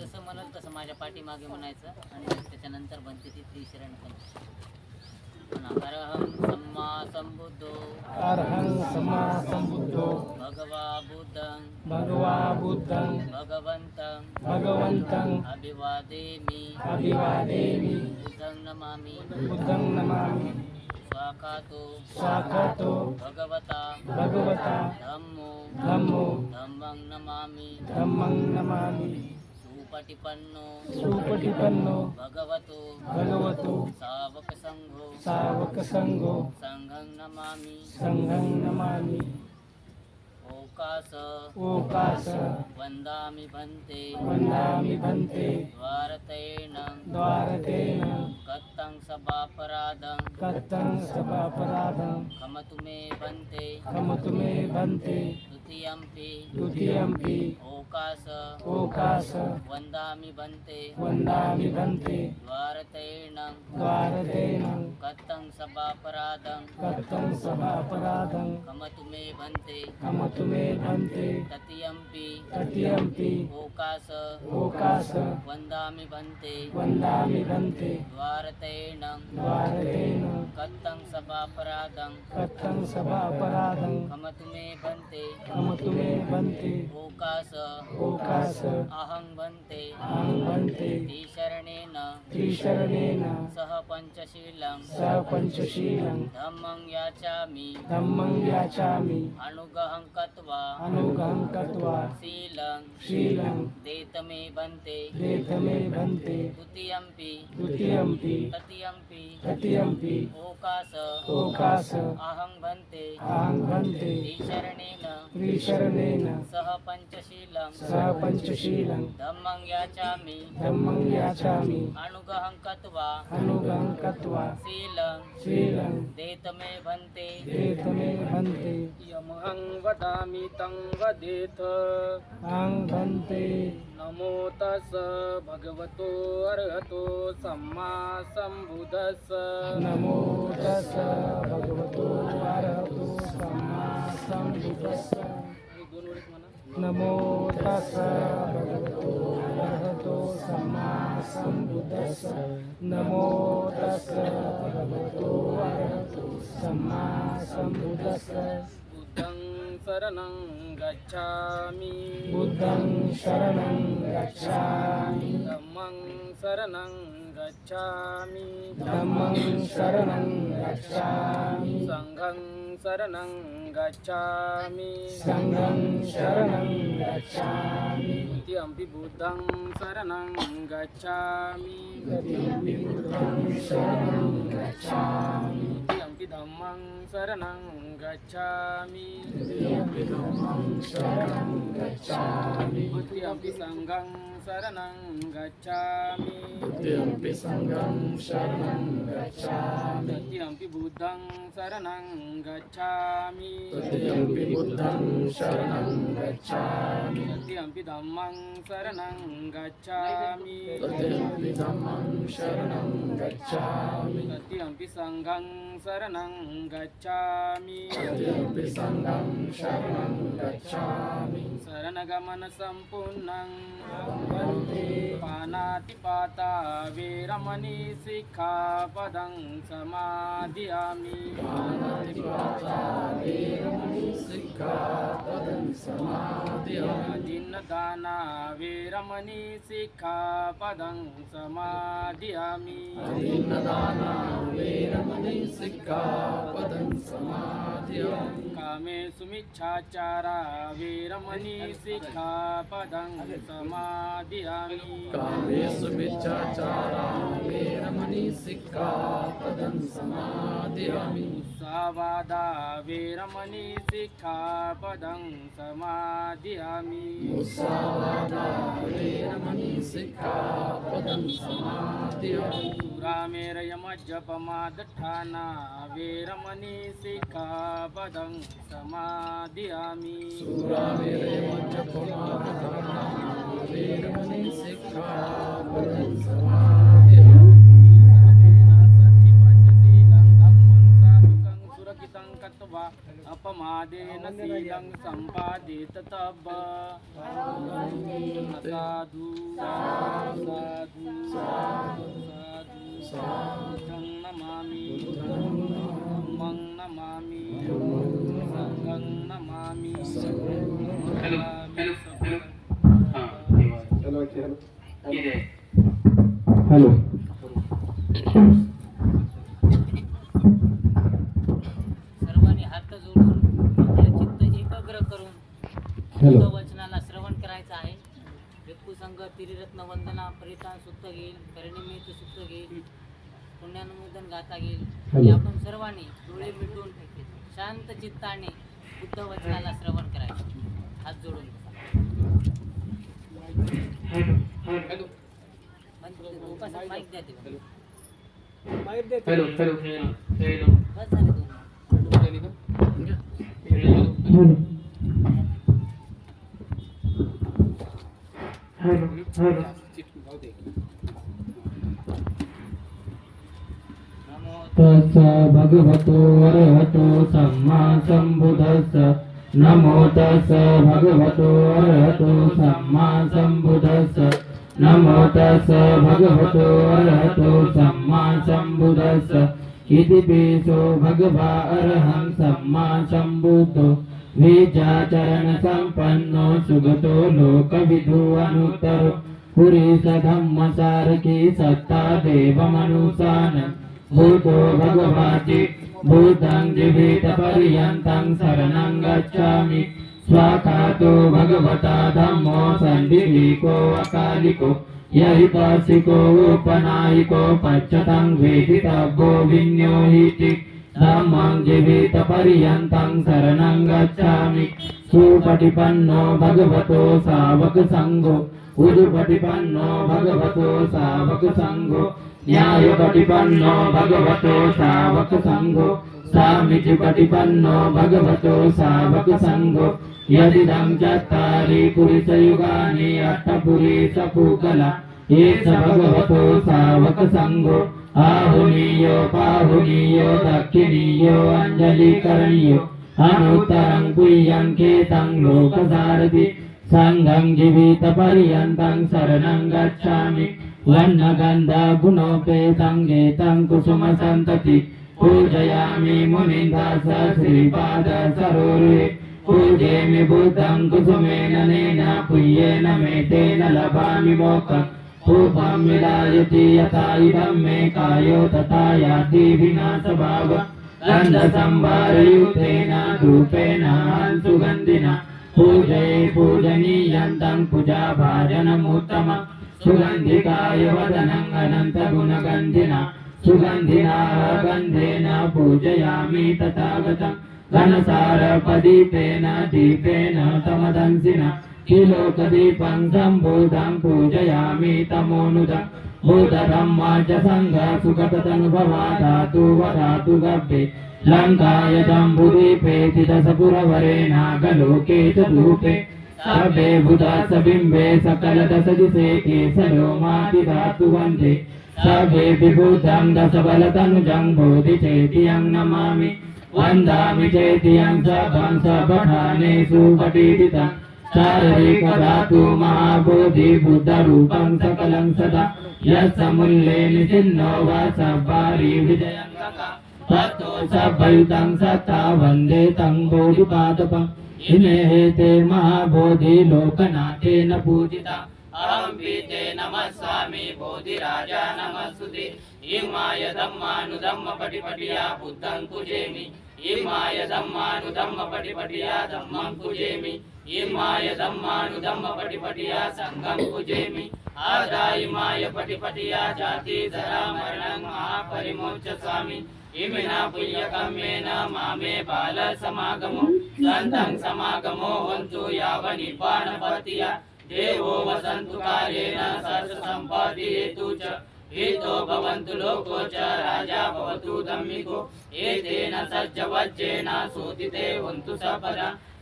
जसं म्हणल तसं माझ्या पाठीमागे म्हणायचं आणि त्याच्यानंतर बनते ती त्रिशरण सम्मा संबुद्धो अर्हं सम्मा सम्बुद्धो. भगवा बुद्धं. भगवा बुद्धं. भगवन्तं. भगवन्तं. अभिवादेमि. अभिवादेमि. बुद्धं नमामि. बुद्धं नमामि. स्वाखातो. स्वागतो भगवता. भगवता. धम्मो. धम्मो. धम्मं नमामि. धम्मं नमामि. सुपटिपन्नो सुपटिपन्नो भगवतो भगवतो सावकसङ्घो सावकसङ्गो सङ्घं नमामि। सङ्घं नमामि। ओकास ओकास वन्दामि भन्ते। वन्दामि भन्ते। द्वारतेन द्वारतेन। कत्तं सभापराधं। कर्तं सभापराधं। खमतु मे भन्ते। खमतु मे भन्ते। द्वितीयम्पि द्वितीयम्पि ओकास। ओकास। वन्दामि भन्ते वन्दामि भन्ते द्वारतेन द्वारतेन कत्तं सभापराधं कर्तं सभापराधं खमतु मे भन्ते खमतु मे भन्ते तृतीयम्पि तृतीयम्पि ओकास। ओकास। वन्दामि भन्ते वन्दामि भन्ते द्वारतेन कत्तं सभापराधं। कर्तं सभापराधं? खमतु मे भन्ते खमतु भन्ते ओकास। ओकास। अहं भन्ते अहं भन्ते त्रिशरणेन। त्रिशरणेन। सह पञ्चशीलं। स पञ्चशीलं। धम्मं याचामि। धम्मं याचामि। अनुगहं कत्वा। अनुगं कृत्वा। शीलं। शीलं। देतमे भन्ते देतमे भन्ते द्वितीयम्पि द्वितीयम्पि तृतीयम्पि तृतीयम्पि ओकास। ओकास। अहं भन्ते। अहं भन्ते। त्रिशरणेन। त्रिशरणेन। सह पञ्चशीलं स पञ्चशीलं धम्मं याचामि। धम्मं याचामि। अनुगहं कत्वा। अनुगं कृत्वा। शीलं शीलं देतमे भन्ते। देतमे भन्ते। यमहं वदामि तं वदेथ अहं भन्ते। नमो तस्। भगवतो अर्हतो। सम्मा सम्बुद्धस् नमो तस् भगवतो अरहतो सम्मा सम्बुद्धस्स नमो तस् भगवतो अरहतो सम्मा नमो तस् भगवतो अरहतो सम्मा शरणं गच्छामि। बुद्धं शरणं गच्छामि। धम्मं शरणं गच्छामि। धम्मं शरणं गच्छामि। सङ्घं शरणं गच्छामि। सङ्घं शरणं गच्छामि। द्वितीयम्पि बुद्धं शरणं गच्छामि। गतिमपि बुद्धं शरणं गच्छामि। द्वितीयम्पि धम्मं शरणं गच्छामि तृतीयमपि धम्मं शरणं गच्छामि द्वितीयम्पि सङ्घं शरणं गच्छामि तृतीयमपि सङ्घं शरणं गच्छामि तृतीयम्पि बुद्धं शरणं गच्छामि तृतीयमपि बुद्धं शरणं गच्छामि तृतीयम्पि धम्मं शरणं गच्छामि तृतीयमपि धम्मं शरणं गच्छामि तृतीयम्पि सङ्घं शरणं गच्छामि तृतीयमपि सङ्घं शरणं गच्छामि शरणगमनसम्पूर्णं वन्दे पानातिपाता वेरमणि शिखापदं समाधियामि पाणातिपाता वेरमणि सिक्खापदं समादयामि दिनदाना वेरमणि शिखापदं समाधियामि दीनदाना वेरमणि पदं समाधियं कामे सुमिच्छाचारा वीरमणि शिखा शिखापदं समाधियामि कामे सुमिच्छाचारा वीरमणि शिखापदं समाधियामि। सावादा वेरमणि शिखापदं समाधियामि मुसावादा वेरमणि सिक्खापदं समादयामि सुरामेरयमज्जपमादठाना वेरमणि शिखापदं समाधियामि सूरावेरमज्जपमादधाना वेरमणि सिक्खापदं समादयामि कत्वा अपमादेन शीलं सम्पादित तब साधू साधू साधू बुद्धं नमामि धम्मं नमामि संघ तिरिरत्न वंदना परितान सुद्ध घेईल परिनिमित सुद्ध घेईल पुण्यानुमोदन गाता घेईल. आणि आपण सर्वांनी डोळे मिटून शांत चित्ताने बुद्ध वचनाला श्रवण करायचं. हात जोडून. माईक द्या तिला. हॅलो. हॅलो नमो तस् भगवतो अरहतो सम्मा सम्बुद्धस्स नमो तस् भगवतो अरहतो सम्मा सम्बुद्धस्स नमो तस् भगवतो अरहतो सम्मा सम्बुद्धस्स इति भगवा अरहं सम्मा सम्बुद्धो। विचाचरण संपन्नो सुगतो लोकविदु अनुत्तरो पुरीस धम्म सारकी सत्ता देवमनुसान। भूतो भगवाति भूतं जीवितपर्यन्तं शरणं गच्छामि। स्वाकातो भगवता धम्मो सन्दिको अकालिको। यहितासिको उपनायिको पच्यतं वेदितव्यो विन्योहिति। धम्मं जीवितपर्यन्तं शरणं गच्छामि सुपटिपन्नो भगवतो सावकसङ्गो उदुपटिपन्नो भगवतो सावकसङ्गो न्यायपटिपन्नो भगवतो सावकसङ्गो सामिजिपटिपन्नो भगवतो सावकसङ्गो यदिदं चत्वारि पुरुषयुगानि अट्टपुरीशपूकला एष भगवतो सावकसङ्गो आहुनीयो पाहुनीयो दक्षिणीयो अञ्जलिकरणीयो अनुत्तरं कुह्यं केतं लोकसारथि सङ्गं जीवितपर्यन्तं शरणं गच्छामि वर्णगन्धगुणोपेतं गेतं कुसुमसन्तति पूजयामि मुनिदास श्रीपादसरोरे पूजेमि बुद्धं कुसुमेन नेन पुय्येन मे तेन लभामि मोक्षम् रूपं विलायति यथा इदं मे कायो तथा याति विनाशभाव। गन्धसम्भारयुक्तेन धूपेन सुगन्धिना पूजये पूजनीयन्तं पूजाभाजनमुत्तम सुगन्धिकाय वदनम् अनन्तगुणगन्धिना सुगन्धिना गन्धेन पूजयामि तथागतम् घनसारपदीपेन दीपेन तमदंसिना। किलोकदीपं सम्बोधं पूजयामि तमोनुदं भूतधम्मा च सङ्घ धातु वधातु गभ्ये लङ्काय जम्बुदीपे चिदसपुरवरे च धूपे सर्वे बुधा सबिम्बे सकलदशदिशे केसलोमातिधातु वन्दे सर्वे विभूतं दशबलतनुजं बोधिचेतियं नमामि। वन्दामि चेतियं सपठाने सबठानेषु पठितं महाबोधि बुद्धरूपं सकलं सदा यत्समुल्ले निचिन्नो वा सब्बारि विजयं ततो सभयुतं सत्ता वन्दे तं बोधिपादपम् इमे ते महाबोधि लोकनाथेन पूजिता। अहं पीते नमस्सामि बोधिराजा नमस्तुते। इमाय धम्मानुधम्म पटिपटिया बुद्धं पूजेमि ಈ ಮಾಯದಮ್ಮಾನು ದಮ್ಮ ಪಟಿ ಪಟಿಯ ದಮ್ಮಂ ಪೂಜೇಮಿ ಈ ಮಾಯದಮ್ಮಾನು ದಮ್ಮ ಪಟಿ ಪಟಿಯ ಸಂಗಂ ಪೂಜೇಮಿ ಆದಾಯಿ ಮಾಯ ಪಟಿ ಪಟಿಯ ಜಾತಿ ಧರ ಮರಣಂ ಮಹಾಪರಿಮೋಚ ಸ್ವಾಮಿ ఇమినా పుణ్యకమ్మేన మామే బాల సమాగము సంతం సమాగమో వంతు యావ నిపాణ దేవో వసంతు కాలేన సర్వ సంపాదయేతు చ వీరితో భవంతు లోకోచ రాజా భవతు దమ్మికు ఏతేన సజ్జవజ్జేన సూతితే వంతు సపద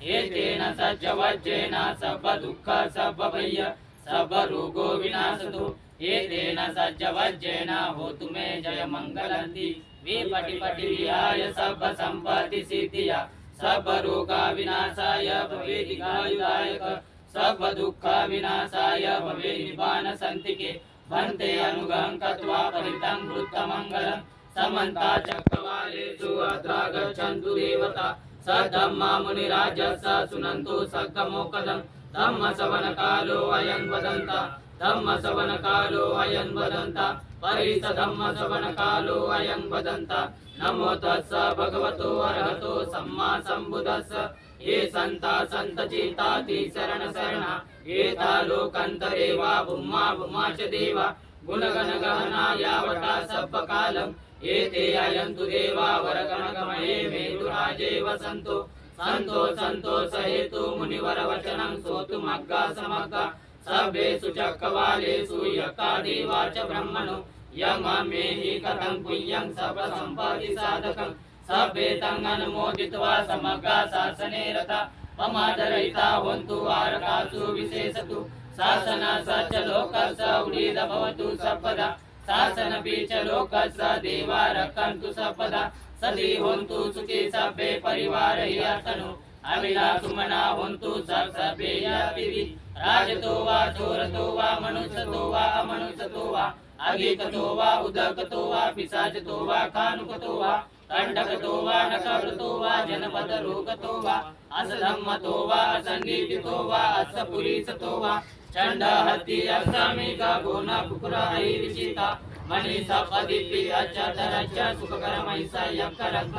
ఏతేన సజ్జవజ్జేన సబ్బ దుఃఖ సబ్బ భయ్య సబ్బ రోగో వినాశతు ఏతేన సజ్జవజ్జేన హోతు మే జయ మంగళంతి విపటి పటి విహాయ సబ్బ సంపతి సిద్ధియ సబ్బ రోగ వినాశాయ భవేది గాయుదాయక సబ్బ దుఃఖ వినాశాయ భవే నిబాన సంతికే भन्ते अनुगं कत्वा परितं वृत्तमङ्गलम्। समन्ता चक्रवालेषु अत्र गच्छन्तु देवता स धम्मा मुनिराजः स सुनन्तु सगमोकदम् धम्मसवनकालो अयं वदन्त। धम्मसवनकालो अयं वदन्त। परिस धम्मसवनकालो अयं वदन्त। नमो तस्स भगवतो अर्हतो सम्मा सम्बुधस्स। ये सन्ता सन्तचिताति शरण शरणा एता लोकन्तरे वा भूमा भूमा च देवा गुणगणगहना यावता सप्पकालम् एते अयन्तु देवा वरगणगमये मेतुराजे वसन्तु सन्तो सन्तोषहेतु मुनिवरवचनं श्रोतुमग्गा समग्गा सर्वेषु चक्रवालेषु यका देवा च ब्रह्मणो यममेहि कथं पुण्यं सर्वसम्पदि साधकं अनुमोदित्वा समग्रा शासने रता। ममादरहिता हन्तु आरकासु विशेषतु। शासन स च लोकस्य उडीद भवतु सर्वदा शासन बीच लोकस्य देवा रक्षन्तु सर्वदा सदी हन्तु सुखी सभे परिवार यातनु अविलासुमना हन्तु सर्वे यातिवि राजतो वा चोरतो वा मनुष्यतो वा अमनुष्यतो वा। अगेकतो वा उदकतो वा पिशाचतो वा कानुकतो वा। दण्डकतो वा नकवृतो वा जनपदरोगतो वा असधम्मतो वा असन्नीतितो वा असपुरीसतो वा चण्ड हत्ति असामिका गोन कुकुर ऐरिचिता मनीषा पदिपि अच्चतरच्च सुखकरमैसा यक्करं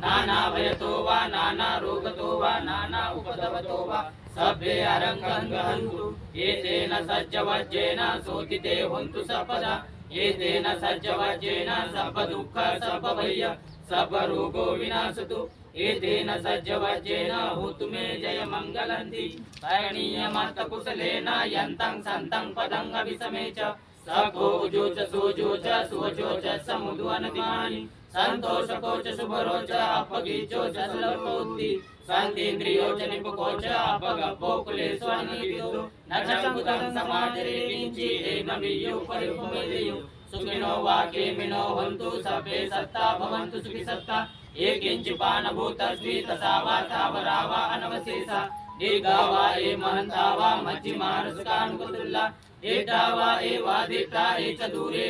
नाना भयतो वा नाना रोगतो वा नाना उपदवतो वा सभ्ये अरङ्गं गहन्तु एतेन सज्जवज्जेन सोतिते हन्तु सपदा एतेन सज्जवज्जेन सर्वदुःख सर्वभय सर्वरोगो विनाशतु। एतेन सज्जवज्जेन होतु मे जय मङ्गलन्ति। करणीयमर्थकुशलेन यन्तं सन्तं पदं अभिसमे च। सखोजो च सोजो च सुवचो च समुद्वनदिमानि सन्तोषको च शुभरो च अपगीचो च सुलभोक्ति। सन्तीन्द्रियो च निपुको च अपगपो कुलेष्वनितो न चङ्कुतं समाजरे किञ्चि एकमियो परिभुमेदेयो सुखिनो वा केमिनो हन्तु सभ्ये सत्ता भवन्तु सुखि सत्ता ये किञ्चिपानभूतस्वी तथा वा तावरा वा अनवशेषा दीर्घा वा ये महन्ता वा मध्यमानसकानुकुतुल्ला एता वा एवादिता ये च दूरे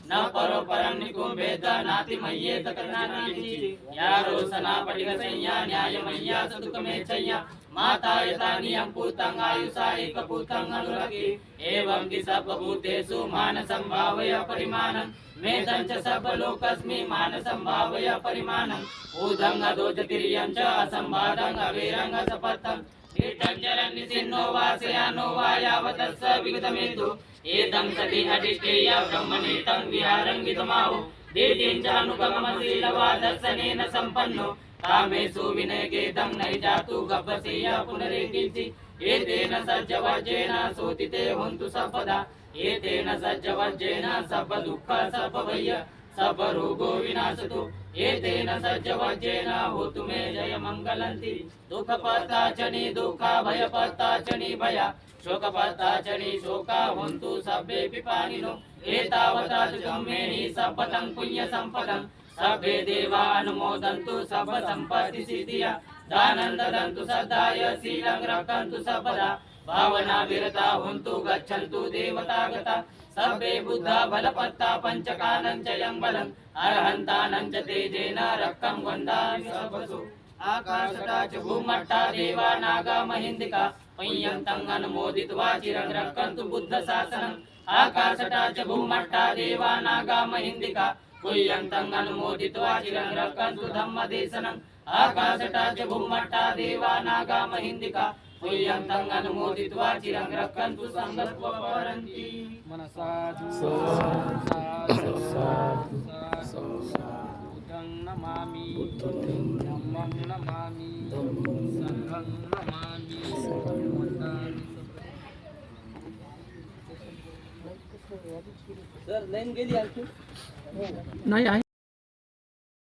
वसन्त्या विदूरे भूता वा सम्भवे सेवा सभ्ये सत्ता भवन्तु सुखि सत्ता न परो परं निकुम्भेद नाति मय्येत करुणानिधि या रोसना पटिक संज्ञा न्यायमय्या सदुकमेच्छय्या माता यथा नियं पूतं आयुषा एकपूतं अनुरगे एवं हि सर्वभूतेषु मानसं परिमाणं मेदं च सर्वलोकस्मि मानसं भावय परिमाणम् ऊदं अधोजतिर्यं च असम्बादं अवेरं असपथं విటంజరన్ని సిన్నోవా శయానోవా యావతస్స విగతమేతు ఏతం సతి అధిష్ఠేయ బ్రహ్మణీతం విహారంగితమావు దీర్ఘించానుగమశీలవాదర్శనేన సంపన్నో కామేషు వినయకేతం నైజాతు గబ్బసేయ పునరేకించి ఏతేన సజ్జవర్జేన సోతితే హొంతు సర్వదా ఏతేన సజ్జవర్జేన సర్వ దుఃఖ సర్వవయ్య एतेन सज्जवज्जेन सर्वदुःख सर्वभय सर्वरोगो विनाशतु एतेन सज्जवज्जेन होतु मे जय मङ्गलन्ति दुःखपत्ताचनि दुःखा भयपत्ताचनि भया शोकपत्ताचनि शोका हन्तु सर्वे पिपानिनो एतावता गम्येहि सपदं पुण्यसम्पदं सर्वे देवा अनुमोदन्तु सर्वसम्पत्ति सिद्धिया दानं ददन्तु सदाय शीलं रक्षन्तु सर्वदा भावना विरता हन्तु गच्छन्तु देवतागता सर्वे बुद्धा बलपत्ता पञ्चकानं च यं बलम् अर्हन्तानं च तेजेन रक्तं वन्दामि सर्वसु आकाशता च भूमट्टा देवा नागा महिन्दिका पय्यन्तं अनुमोदित्वा चिरं रक्षन्तु बुद्धशासनम् आकाशटा च भूमट्टा देवा नागा महिन्दिका पुय्यन्तं अनुमोदित्वा चिरं रक्षन्तु धम्मदेशनम् आकाशटा च भूमट्टा देवा नागा महिन्दिका पुय्यन्तं अनुमोदित्वा चिरं रक्षन्तु सङ्गत्वपरन्ति मनसाधु साधु, साधु बुद्धं नमामि धम्मं नमामि संघं नमामि वन्दामि सर लाईन गेली आणखी नाही आहे